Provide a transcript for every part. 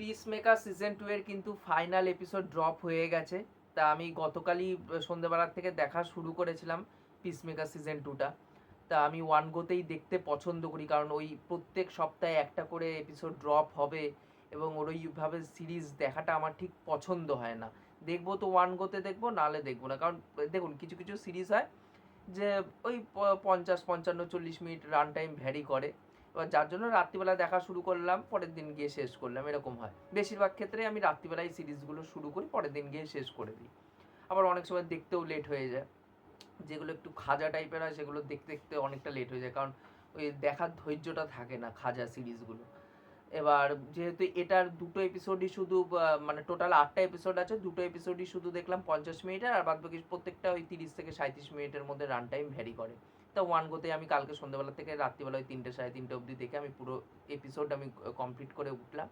Piece maker season two এর কিন্তু final episode drop হয়ে গেছে। তা আমি গতকালই সন্ধ্যেবেলার থেকে দেখা শুরু করেছিলাম পিস মেকার সিজন টুটা তা আমি ওয়ান গোতেই দেখতে পছন্দ করি, কারণ ওই প্রত্যেক সপ্তাহে একটা করে এপিসোড ড্রপ হবে এবং ওর ওইভাবে সিরিজ দেখাটা আমার ঠিক পছন্দ হয় না। দেখব তো ওয়ান গোতে দেখব নাহলে দেখব না। কারণ দেখুন, কিছু কিছু সিরিজ হয় যে ওই পঞ্চাশ, পঞ্চান্ন, চল্লিশ মিনিট রান টাইম ভ্যারি করে। এবার যার জন্য রাত্রিবেলা দেখা শুরু করলাম, পরের দিন গিয়ে শেষ করলাম, এরকম হয়। বেশিরভাগ ক্ষেত্রে আমি রাত্রিবেলায় সিরিজগুলো শুরু করি, পরের দিন গিয়ে শেষ করে দিই। আবার অনেক সময় দেখতেও লেট হয়ে যায়। যেগুলো একটু খাজা টাইপের হয়, সেগুলো দেখতে দেখতে অনেকটা লেট হয়ে যায়, কারণ ওই দেখার ধৈর্যটা থাকে না খাজা সিরিজগুলো এবার যেহেতু এটার দুটো এপিসোডই শুধু মানে টোটাল আটটা এপিসোড আছে, দুটো এপিসোডই শুধু দেখলাম পঞ্চাশ মিনিটের, আর বাদ বাকি প্রত্যেকটা ওই তিরিশ থেকে সাঁত্রিশ মিনিটের মধ্যে রান টাইম ভ্যারি করে। তা ওয়ান গোতে আমি কালকে সন্ধ্যাবেলা থেকে রাত্রিবেলা ওই তিনটে সাড়ে তিনটে অবধি দেখে আমি পুরো এপিসোড আমি কমপ্লিট করে উঠলাম।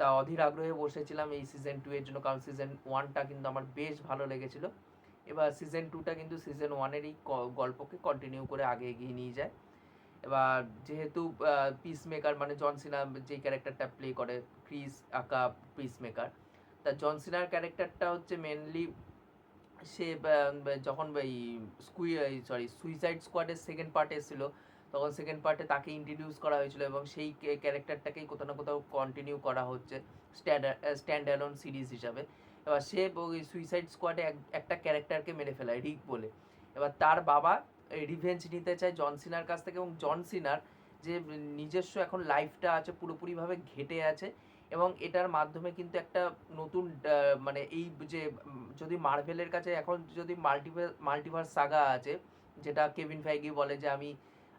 তা অধীর আগ্রহে বসেছিলাম এই সিজন টু এর জন্য, কারণ সিজন ওয়ানটা কিন্তু আমার বেশ ভালো লেগেছিল। এবার সিজন টুটা কিন্তু সিজন ওয়ানেরই গল্পকে কন্টিনিউ করে আগে এগিয়ে নিয়ে যায়। এবার যেহেতু পিস মেকার মানে জন সিনা যে ক্যারেক্টারটা প্লে করে ক্রিস আকা পিস মেকার তা জন সিনার ক্যারেক্টারটা হচ্ছে মেনলি সে যখন এই স্কুই সরি সুইসাইড স্কোয়াডের সেকেন্ড পার্ট এসেছিল, তখন সেকেন্ড পার্টে তাকে ইন্ট্রোডিউস করা হয়েছিল এবং সেই ক্যারেক্টারটাকেই কোথাও না কোথাও কন্টিনিউ করা হচ্ছে স্ট্যান্ড স্ট্যান্ড অ্যালোন সিরিজ হিসাবে। এবার সে ওই সুইসাইড স্কোয়াডে একটা ক্যারেক্টারকে মেরে ফেলায় রিক বলে। এবার তার বাবা রিভেঞ্জ নিতে চায় জন সিনার কাছ থেকে এবং জন সিনার যে নিজস্ব এখন লাইফটা আছে, পুরোপুরিভাবে ঘেটে আছে এবং এটার মাধ্যমে কিন্তু একটা নতুন মানে এই যে যদি মার্ভেলের কাছে এখন যদি মাল্টিভার, মাল্টিভার্স সাগা আছে, যেটা কেভিন ফাইগি বলে যে আমি,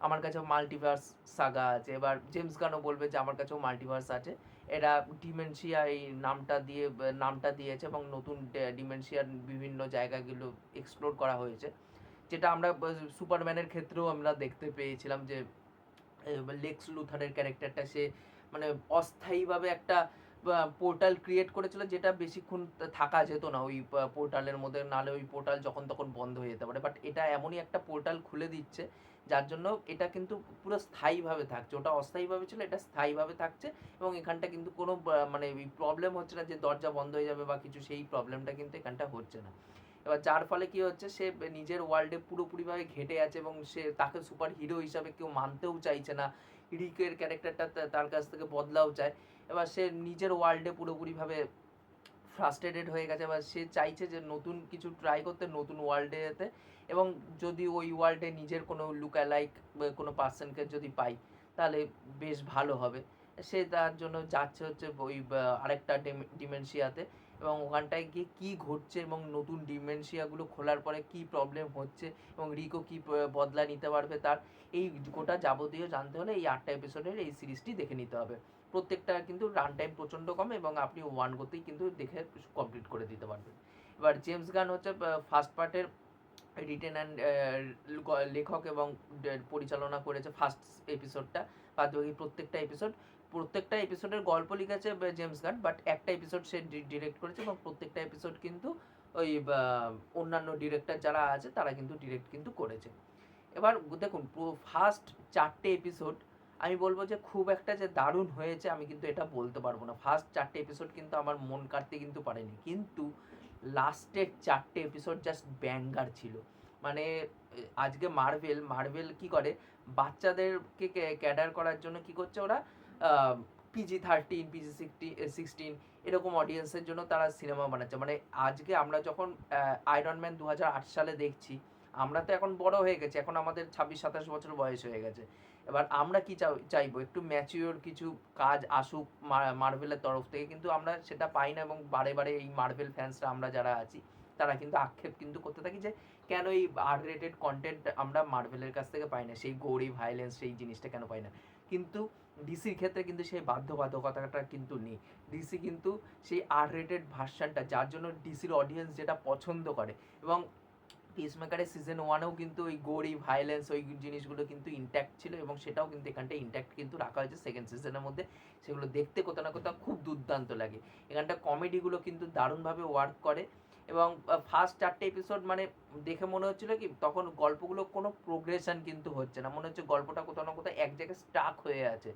আমার কাছেও মাল্টিভার্স সাগা আছে। এবার জেমস গানও বলবে যে আমার কাছেও মাল্টিভার্স আছে। এরা ডিমেনশিয়া এই নামটা দিয়ে, নামটা দিয়েছে এবং নতুন ডিমেনশিয়ার বিভিন্ন জায়গাগুলো এক্সপ্লোর করা হয়েছে। যেটা আমরা সুপারম্যানের ক্ষেত্রেও আমরা দেখতে পেয়েছিলাম যে লেক্স লুথারের ক্যারেক্টারটা সে মানে অস্থায়ীভাবে একটা পোর্টাল ক্রিয়েট করেছিল যেটা বেশিক্ষণ থাকা যেত না ওই পোর্টালের মধ্যে। নাহলে ওই পোর্টাল যখন তখন বন্ধ হয়ে যেতে পারে। বাট এটা এমনই একটা পোর্টাল খুলে দিচ্ছে, যার জন্য এটা কিন্তু পুরো স্থায়ীভাবে থাকছে। ওটা অস্থায়ীভাবে ছিল, এটা স্থায়ীভাবে থাকছে এবং এখানটা কিন্তু কোনো মানে প্রবলেম হচ্ছে না যে দরজা বন্ধ হয়ে যাবে বা কিছু, সেই প্রবলেমটা কিন্তু এখানটা হচ্ছে না। এবার যার ফলে কি হচ্ছে, সে নিজের ওয়ার্ল্ডে পুরোপুরিভাবে ঘেটে আছে এবং সে তাকে সুপার হিরো হিসাবে কেউ মানতেও চাইছে না। রিকের ক্যারেক্টারটা তার কাছ থেকে বদলাও চায়। এবার সে নিজের ওয়ার্ল্ডে পুরোপুরিভাবে ফ্রাস্ট্রেটেড হয়ে গেছে। এবার সে চাইছে যে নতুন কিছু ট্রাই করতে নতুন ওয়ার্ল্ডে যেতে এবং যদি ওই ওয়ার্ল্ডে নিজের কোনো লুকালাইক কোনো পার্সনকে যদি পাই, তাহলে বেশ ভালো হবে। সে তার জন্য যাচ্ছে হচ্ছে ওই আরেকটা ডিমেনশিয়াতে এবং ওখানটায় গিয়ে কী ঘটছে এবং নতুন ডিমেনশিয়াগুলো খোলার পরে কী প্রবলেম হচ্ছে এবং রিকো কী বদলা নিতে পারবে তার, এই গোটা যাবতীয় জানতে হলে এই আটটা এপিসোডের এই সিরিজটি দেখে নিতে হবে। প্রত্যেকটা কিন্তু রান টাইম প্রচণ্ড কম এবং আপনি ওয়ান গোতেই কিন্তু দেখে কমপ্লিট করে দিতে পারবেন। এবার জেমস গান হচ্ছে ফার্স্ট পার্টের রিটেন অ্যান্ড লেখক এবং পরিচালনা করেছে ফার্স্ট এপিসোডটা বাদ বাকি প্রত্যেকটা এপিসোড প্রত্যেকটা এপিসোডের গল্প লিখেছে জেমস গান বাট একটা এপিসোড সে ডিরেক্ট করেছে এবং প্রত্যেকটা এপিসোড কিন্তু ওই অন্যান্য ডিরেক্টর যারা আছে তারা কিন্তু ডিরেক্ট কিন্তু করেছে। এবার দেখুন ফার্স্ট চারটে এপিসোড আমি বলব যে খুব একটা যে দারুণ হয়েছে আমি কিন্তু এটা বলতে পারব না। ফার্স্ট চারটে এপিসোড কিন্তু আমার মন কাটতে কিন্তু পারেনি। কিন্তু লাস্টের চারটে এপিসোড জাস্ট ব্যাঙ্গার ছিল। মানে আজকে মার্ভেল মার্ভেল কি করে? বাচ্চাদেরকে ক্যাডার করার জন্য কি করছে ওরা? পিজি থার্টিন পিজি সিক্সটিন এরকম অডিয়েন্সের জন্য তারা সিনেমা বানাচ্ছে। মানে আজকে আমরা যখন আয়রন ম্যান দু হাজার আট সালে দেখছি, আমরা তো এখন বড় হয়ে গেছি, এখন আমাদের ছাব্বিশ, সাতাশ বছর বয়স হয়ে গেছে। এবার আমরা কি চাই- চাইব? একটু ম্যাচিওর কিছু কাজ আসুক মার্ভেলের তরফ থেকে, কিন্তু আমরা সেটা পাই না এবং বারে বারে এই মার্ভেল ফ্যান্সরা আমরা যারা আছি, তারা কিন্তু আক্ষেপ কিন্তু করতে থাকি যে, কেন এই আর রেটেড কন্টেন্ট আমরা মার্ভেলের কাছ থেকে পাই না? সেই গৌরী ভাইলেন্স সেই জিনিসটা কেন পাই না? কিন্তু ডিসির ক্ষেত্রে কিন্তু সেই বাধ্যবাধকতাটা কিন্তু নেই। ডিসি কিন্তু সেই আর রেটেড ভার্সানটা যার জন্য ডিসির অডিয়েন্স যেটা পছন্দ করে। এবং পিসমেকারের সিজন ওয়ানেও কিন্তু ওই গৌরী ভায়োলেন্স ওই জিনিসগুলো কিন্তু ইন্ট্যাক্ট ছিল এবং সেটাও কিন্তু এখানটা ইন্ট্যাক্ট কিন্তু রাখা হয়েছে সেকেন্ড সিজনের মধ্যে। সেগুলো দেখতে কোথাও না কোথাও খুব দুর্দান্ত লাগে। এখানটা কমেডিগুলো কিন্তু দারুণভাবে ওয়ার্ক করে। এবং ফার্স্ট চারটে এপিসোড মানে দেখে মনে হচ্ছিল কি, তখন গল্পগুলো কোনো প্রোগ্রেশন কিন্তু হচ্ছে না। মনে হচ্ছে গল্পটা কোথাও না কোথাও এক জায়গায় স্টাক হয়ে আছে।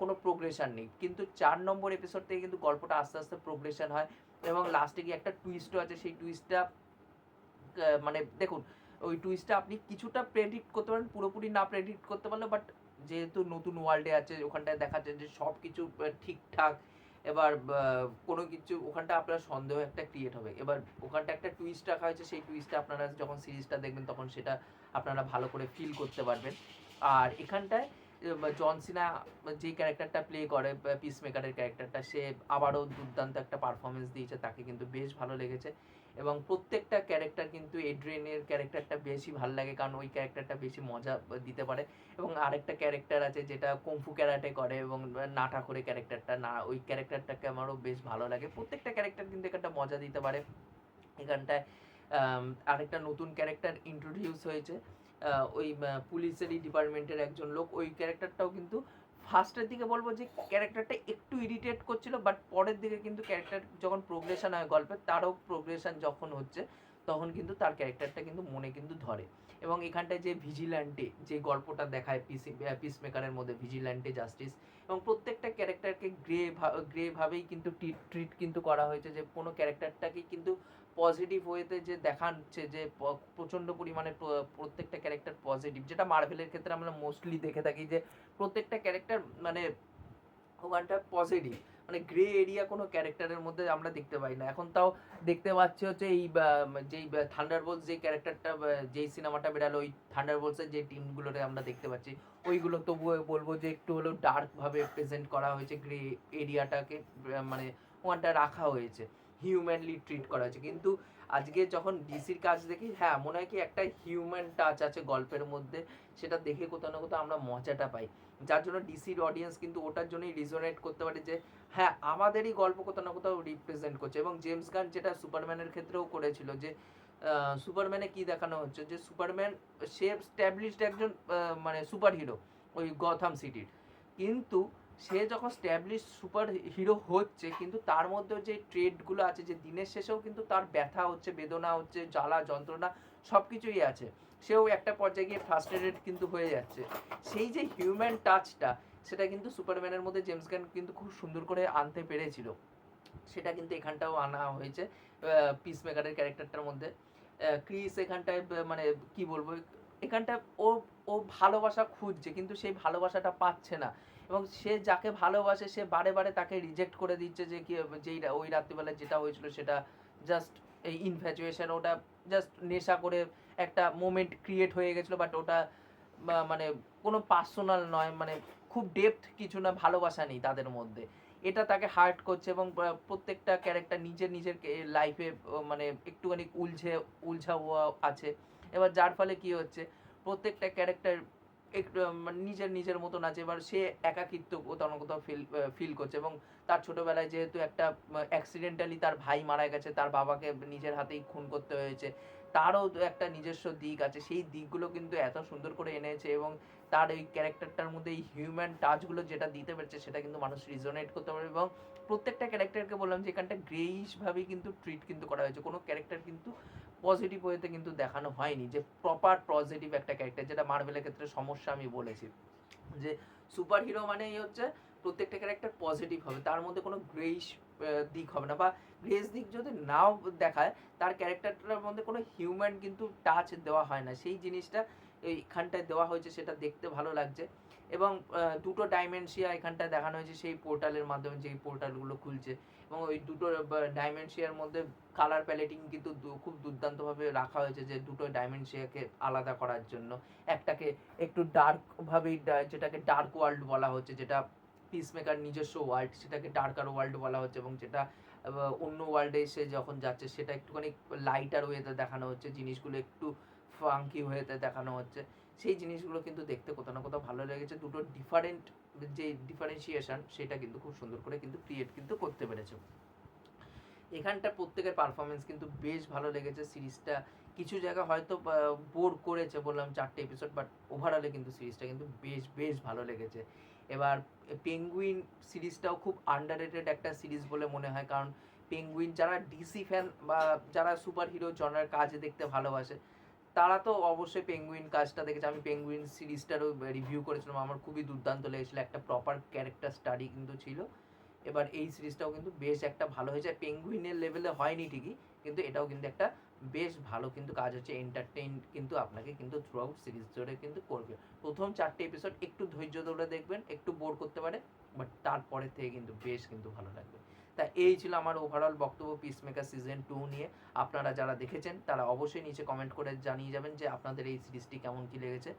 কোনো প্রোগ্রেশন নেই। কিন্তু চার নম্বর এপিসোড থেকে কিন্তু গল্পটা আস্তে আস্তে প্রোগ্রেশন হয় এবং লাস্টে গিয়ে একটা টুইস্টও আছে। সেই টুইস্টটা মানে দেখুন, ওই টুইস্টটা আপনি কিছুটা প্রেডিক্ট করতে পারেন, পুরোপুরি না প্রেডিক্ট করতে পারলে বাট যেহেতু নতুন ওয়ার্ল্ডে আছে, ওখানটায় দেখাচ্ছে যে সব কিছু ঠিকঠাক এবার কোনো কিছু, ওখানটা আপনার সন্দেহ একটা ক্রিয়েট হবে। এবার ওখানটা একটা টুইস্ট রাখা হয়েছে, সেই টুইস্টটা আপনারা যখন সিরিজটা দেখবেন, তখন সেটা আপনারা ভালো করে ফিল করতে পারবেন। আর এখানটায় আহ, জন সিনা যে ক্যারেক্টারটা প্লে করে পিস মেকারের ক্যারেক্টারটা সে আবারও দুর্দান্ত একটা পারফরমেন্স দিয়েছে তাকে কিন্তু বেশ ভালো লেগেছে। এবং প্রত্যেকটা ক্যারেক্টার কিন্তু এড্রিনের ক্যারেক্টারটা বেশি ভালো লাগে কারণ ওই ক্যারেক্টারটা বেশি মজা দিতে পারে। এবং আরেকটা ক্যারেক্টার আছে যেটা কুমফু ক্যারাটে করে এবং নাটা করে ক্যারেক্টারটা না ওই ক্যারেক্টারটাকে আমারও বেশ ভালো লাগে। প্রত্যেকটা ক্যারেক্টার কিন্তু এখানটা মজা দিতে পারে। এখানটায় আরেকটা নতুন ক্যারেক্টার ইন্ট্রোডিউস হয়েছে। ওই পুলিশেরই ডিপার্টমেন্টের একজন লোক, ওই ক্যারেক্টারটাও কিন্তু ফার্স্টের দিকে বলব যে ক্যারেক্টারটা একটু ইরিটেট করছিল বাট পরের দিকে কিন্তু ক্যারেক্টার যখন প্রোগ্রেশন হয় গল্পের তারও প্রোগ্রেশন যখন হচ্ছে, তখন কিন্তু তার ক্যারেক্টারটা কিন্তু মনে কিন্তু ধরে। এবং এখানটায় যে ভিজিল্যান্টে যে গল্পটা দেখায় পিসি মেকারের মধ্যে ভিজিল্যান্টে জাস্টিস এবং প্রত্যেকটা ক্যারেক্টারকে গ্রে গ্রে ভাবেই কিন্তু ট্রিট কিন্তু করা হয়েছে যে কোনো ক্যারেক্টারটাকে কিন্তু পজিটিভ ওয়েতে যে দেখাচ্ছে যে প্রচণ্ড পরিমাণে প্রত্যেকটা ক্যারেক্টার পজিটিভ যেটা মার্ভেলের ক্ষেত্রে আমরা মোস্টলি দেখে থাকি যে প্রত্যেকটা ক্যারেক্টার মানে ওখানটা পজিটিভ মানে গ্রে এরিয়া কোনো ক্যারেক্টারের মধ্যে আমরা দেখতে পাই না। এখন তাও দেখতে পাচ্ছি হচ্ছে এই যেই থান্ডার বোলস যে ক্যারেক্টারটা যেই সিনেমাটা বেরালো, ওই থান্ডার বোলসের যে টিমগুলোরে আমরা দেখতে পাচ্ছি, ওইগুলো তবুও বলব যে একটু হলেও ডার্কভাবে প্রেজেন্ট করা হয়েছে গ্রে এরিয়াটাকে মানে ওখানটা রাখা হয়েছে হিউম্যানলি ট্রিট করা হয়েছে। কিন্তু আজকে যখন ডিসির কাজ দেখি হ্যাঁ মনে হয় কি একটা হিউম্যান টাচ আছে গল্পের মধ্যে, সেটা দেখে কোথাও না কোথাও আমরা মজাটা পাই। যার জন্য ডিসির অডিয়েন্স কিন্তু ওটার জন্যই রিজোনেট করতে পারে যে হ্যাঁ আমাদেরই গল্প কোথাও না কোথাও রিপ্রেজেন্ট করছে এবং জেমস গান যেটা সুপারম্যানের ক্ষেত্রেও করেছিল যে সুপারম্যানে কি দেখানো হচ্ছে? যে সুপারম্যান সে স্ট্যাবলিশড একজন মানে সুপার হিরো ওই গথাম সিটির কিন্তু সে যখন স্ট্যাবলিশ সুপার হিরো হচ্ছে, কিন্তু তার মধ্যে যে ট্রেডগুলো আছে, যে দিনের শেষেও কিন্তু তার ব্যথা হচ্ছে, বেদনা হচ্ছে, জ্বালা, যন্ত্রণা সব কিছুই আছে। সেও একটা পর্যায়ে গিয়ে ফ্রাস্ট্রেটেড কিন্তু হয়ে যাচ্ছে। সেই যে হিউম্যান টাচটা সেটা কিন্তু সুপারম্যানের মধ্যে জেমস গান কিন্তু খুব সুন্দর করে আনতে পেরেছিল। সেটা কিন্তু এখানটাও আনা হয়েছে পিস মেকারের ক্যারেক্টারটার মধ্যে। ক্রিস এখানটায় মানে কি বলব এখানটায় ও ও ভালোবাসা খুঁজছে, কিন্তু সেই ভালোবাসাটা পাচ্ছে না। এবং সে যাকে ভালোবাসে, সে বারে বারে তাকে রিজেক্ট করে দিচ্ছে যে কি, যেই ওই রাত্রিবেলা যেটা হয়েছিল সেটা জাস্ট এই ইনফ্যাচুয়েশন ওটা জাস্ট নেশা করে একটা মোমেন্ট ক্রিয়েট হয়ে গেছিল বাট ওটা মানে কোনো পার্সোনাল নয় মানে খুব ডেপথ কিছু না, ভালোবাসা নেই তাদের মধ্যে। এটা তাকে হার্ট করছে এবং প্রত্যেকটা ক্যারেক্টার নিজের নিজের লাইফে মানে একটুখানি উলঝে উলঝা আছে। এবার যার ফলে কি হচ্ছে? প্রত্যেকটা ক্যারেক্টার একটু মানে নিজের নিজের মতন আছে, এবার সে একাকিত্ব কোথাও না কোথাও ফিল ফিল করছে এবং তার ছোটবেলায় যেহেতু একটা অ্যাক্সিডেন্টালি তার ভাই মারা গেছে, তার বাবাকে নিজের হাতেই খুন করতে হয়েছে, তারও একটা নিজস্ব দিক আছে, সেই দিকগুলো কিন্তু এত সুন্দর করে এনেছে এবং তার ওই ক্যারেক্টারটার মধ্যে এই হিউম্যান টাচগুলো যেটা দিতে পেরেছে, সেটা কিন্তু মানুষ রিজোনেট করতে পারে এবং প্রত্যেকটা ক্যারেক্টারকে বললাম যে এখানটা গ্রেইশ ভাবেই কিন্তু ট্রিট কিন্তু করা হয়েছে, কোনো ক্যারেক্টার কিন্তু পজিটিভ ওয়েতে কিন্তু দেখানো হয়নি, যে প্রপার পজিটিভ একটা ক্যারেক্টার যেটা মার্ভেলের ক্ষেত্রে সমস্যা আমি বলেছি। যে সুপার হিরো মানেই হচ্ছে প্রত্যেকটা ক্যারেক্টার পজিটিভ হবে, তার মধ্যে কোনো গ্রেইশ দিক হবে না, বা গ্রেস দিক যদি নাও দেখায়, তার ক্যারেক্টারটার মধ্যে কোনো হিউম্যান কিন্তু টাচ দেওয়া হয় না। সেই জিনিসটা এইখানটায় দেওয়া হয়েছে, সেটা দেখতে ভালো লাগছে। এবং দুটো ডাইমেনশিয়া এখানটায় দেখানো হয়েছে, সেই পোর্টালের মাধ্যমে যেই পোর্টালগুলো খুলছে। এবং ওই দুটো ডাইমেনশিয়ার মধ্যে কালার প্যালেটিং কিন্তু খুব দুর্দান্তভাবে রাখা হয়েছে যে দুটো ডাইমেনশিয়াকে আলাদা করার জন্য। একটাকে একটু ডার্ক ভাবেই যেটাকে ডার্ক ওয়ার্ল্ড বলা হচ্ছে, যেটা পিসমেকার নিজস্ব ওয়ার্ল্ড সেটাকে ডার্কার ওয়ার্ল্ড বলা হচ্ছে এবং যেটা অন্য ওয়ার্ল্ডে এসে যখন যাচ্ছে, সেটা একটুখানি লাইটার ওয়েতে দেখানো হচ্ছে, জিনিসগুলো একটু ফাঙ্কি ওয়েতে দেখানো হচ্ছে। সেই জিনিসগুলো কিন্তু দেখতে কোথাও না কোথাও ভালো লেগেছে। দুটো ডিফারেন্ট যে ডিফারেন্সিয়েশন সেটা কিন্তু খুব সুন্দর করে কিন্তু ক্রিয়েট কিন্তু করতে পেরেছে। এখানটা প্রত্যেকের পারফরমেন্স কিন্তু বেশ ভালো লেগেছে। সিরিজটা কিছু জায়গা হয়তো বোর করেছে বললাম চারটে এপিসোড বাট ওভারঅলে কিন্তু সিরিজটা কিন্তু বেশ বেশ ভালো লেগেছে। এবার পেঙ্গুইন সিরিজটাও খুব আন্ডাররেটেড একটা সিরিজ বলে মনে হয়। কারণ পেঙ্গুইন যারা ডিসি ফ্যান বা যারা সুপার হিরো জনার কাজ দেখতে ভালোবাসে তারা তো অবশ্যই পেঙ্গুইন কাজটা দেখেছে। আমি পেঙ্গুইন সিরিজটারও রিভিউ করেছিলাম। আমার খুবই দুর্দান্ত লেগেছিল। একটা প্রপার ক্যারেক্টার স্টাডি কিন্তু ছিল। এবার এই সিরিজটাও কিন্তু বেশ একটা ভালো হয়েছে। পেঙ্গুইনের লেভেলে হয়নি ঠিকই, কিন্তু এটাও কিন্তু একটা বেশ ভালো কিন্তু কাজ হচ্ছে। এন্টারটেইন কিন্তু আপনাকে কিন্তু থ্রু আউট সিরিজ ধরে কিন্তু করবে। প্রথম চারটে এপিসোড একটু ধৈর্য ধরে দেখবেন, একটু বোর করতে পারে বাট তারপরে থেকে কিন্তু বেশ কিন্তু ভালো লাগবে। তা এই ছিল আমার ওভারঅল বক্তব্য পিস পিসমেকার সিজন টু নিয়ে। আপনারা যারা দেখেছেন, তারা অবশ্যই নিচে কমেন্ট করে জানিয়ে যাবেন যে আপনাদের এই সিরিজটি কেমন কি লেগেছে।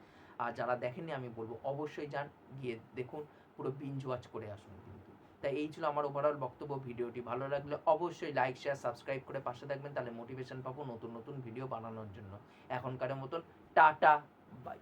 আর যারা দেখেননি, আমি বলব অবশ্যই যান, গিয়ে দেখুন, পুরো বিঞ্জ ওয়াচ করে আসুন কিন্তু। তাই এই ছিল আমার ওভারঅল বক্তব্য, ভিডিওটি ভালো লাগলে অবশ্যই লাইক শেয়ার সাবস্ক্রাইব করে পাশে থাকবেন, তাহলে মোটিভেশন পাবো নতুন নতুন ভিডিও বানানোর জন্য। এখনকার মতন, টাটা বাই